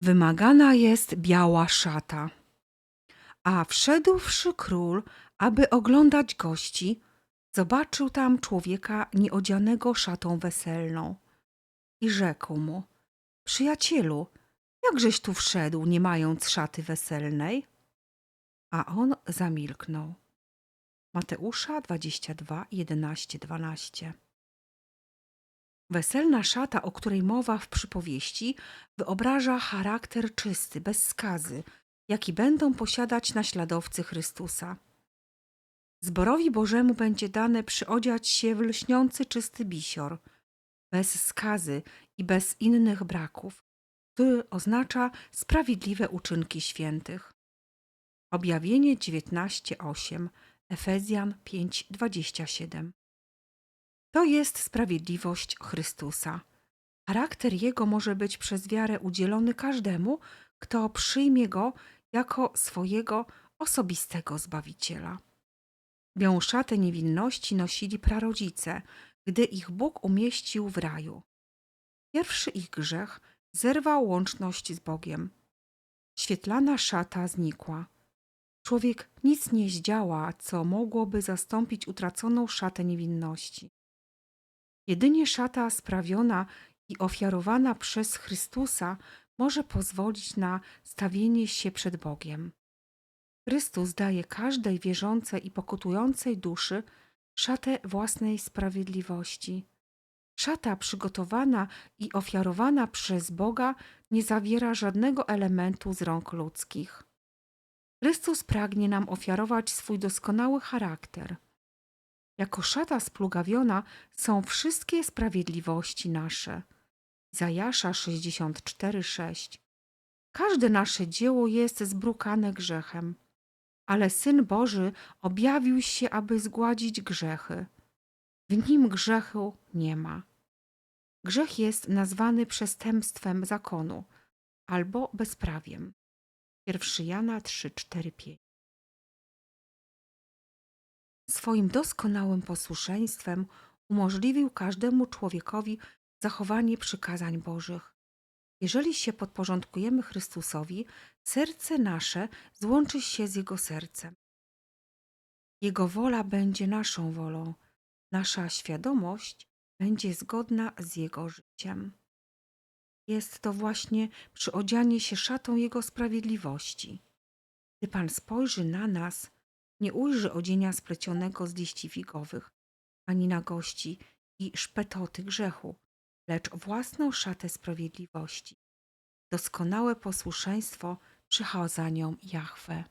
Wymagana jest biała szata. A wszedłszy król, aby oglądać gości, zobaczył tam człowieka nieodzianego szatą weselną i rzekł mu, przyjacielu, jakżeś tu wszedł, nie mając szaty weselnej? A on zamilknął. Mateusza 22, 11, 12 Weselna szata, o której mowa w przypowieści, wyobraża charakter czysty, bez skazy, jaki będą posiadać naśladowcy Chrystusa. Zborowi Bożemu będzie dane przyodziać się w lśniący czysty bisior, bez skazy i bez innych braków, który oznacza sprawiedliwe uczynki świętych. Objawienie 19:8, Efezjan 5:27. To jest sprawiedliwość Chrystusa. Charakter Jego może być przez wiarę udzielony każdemu, kto przyjmie Go jako swojego osobistego Zbawiciela. Białą szatę niewinności nosili prarodzice, gdy ich Bóg umieścił w raju. Pierwszy ich grzech zerwał łączność z Bogiem. Świetlana szata znikła. Człowiek nic nie zdziała, co mogłoby zastąpić utraconą szatę niewinności. Jedynie szata sprawiona i ofiarowana przez Chrystusa może pozwolić na stawienie się przed Bogiem. Chrystus daje każdej wierzącej i pokutującej duszy szatę własnej sprawiedliwości. Szata przygotowana i ofiarowana przez Boga nie zawiera żadnego elementu z rąk ludzkich. Chrystus pragnie nam ofiarować swój doskonały charakter. Jako szata splugawiona są wszystkie sprawiedliwości nasze. Zajasza 64:6. Każde nasze dzieło jest zbrukane grzechem, ale Syn Boży objawił się, aby zgładzić grzechy. W nim grzechu nie ma. Grzech jest nazwany przestępstwem zakonu albo bezprawiem. 1 Jana 3, 4, 5. Swoim doskonałym posłuszeństwem umożliwił każdemu człowiekowi zachowanie przykazań Bożych. Jeżeli się podporządkujemy Chrystusowi, serce nasze złączy się z Jego sercem. Jego wola będzie naszą wolą, nasza świadomość będzie zgodna z Jego życiem. Jest to właśnie przyodzianie się szatą Jego sprawiedliwości. Gdy Pan spojrzy na nas, nie ujrzy odzienia splecionego z liści figowych, ani nagości i szpetoty grzechu, lecz własną szatę sprawiedliwości. Doskonałe posłuszeństwo przechadzaniom Jahwe.